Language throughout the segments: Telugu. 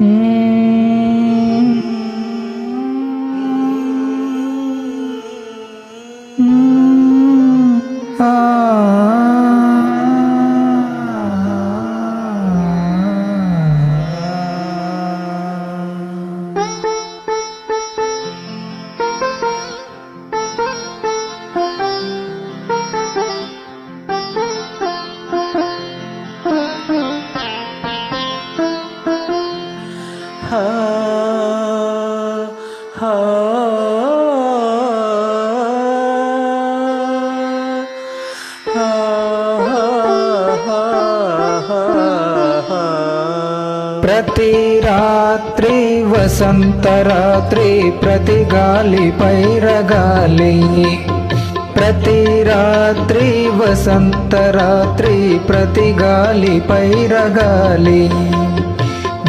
Mm. ప్రతి రాత్రి వసంత రాత్రి ప్రతి గాలి పైరగాలి. ప్రతి రాత్రి వసంత రాత్రి ప్రతి గాలి పైరగాలి.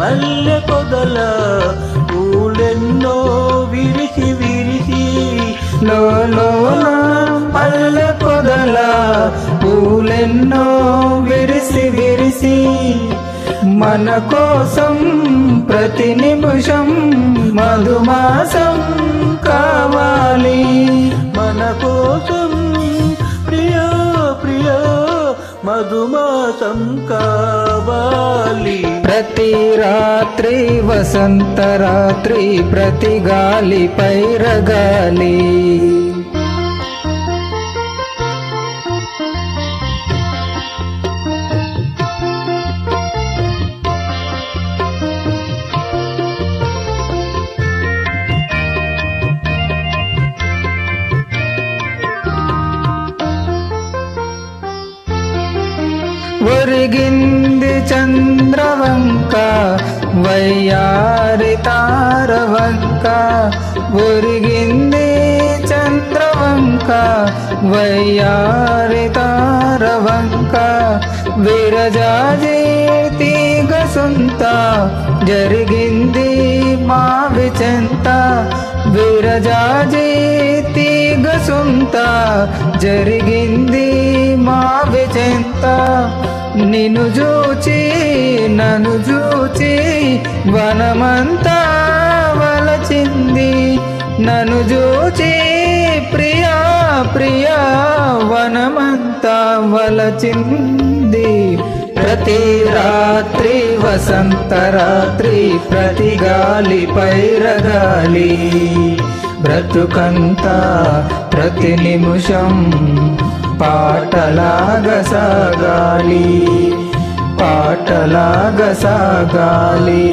పల్లె పొదల పూలెన్నో విరిసి విరిసి లోలోన పల్లె పొదల పూలెన్నో విరిసి విరిసి మన కోసం ప్రతి నిమిషం మధుమాసం కావాలి. మన కోసం ప్రియా ప్రియా మధుమాసం కావాలి. प्रतिरात्रि वसन्तरात्रि प्रतिगालिपैरगाली ఒరిగింది చంద్రవంక వయ్యారి తారవంక. ఒరిగింది చంద్రవంక వయ్యారి తారవంక. విరజాజి తీగ సొంత జరిగింది మా చెంత విరజాజి సొంత జరిగింది మా విజంత నిన్ను చూచి నన్ను చూచి వనమంతా వలచింది. నన్ను చూచి ప్రియా ప్రియా వనమంతా వలచింది. ప్రతి రాత్రి వసంత రాత్రి ప్రతి గాలి పైరగాలి. బ్రతుకంతా ప్రతి నిమిషం పాటలాగ సాగాలి పాటలాగ సాగాలి.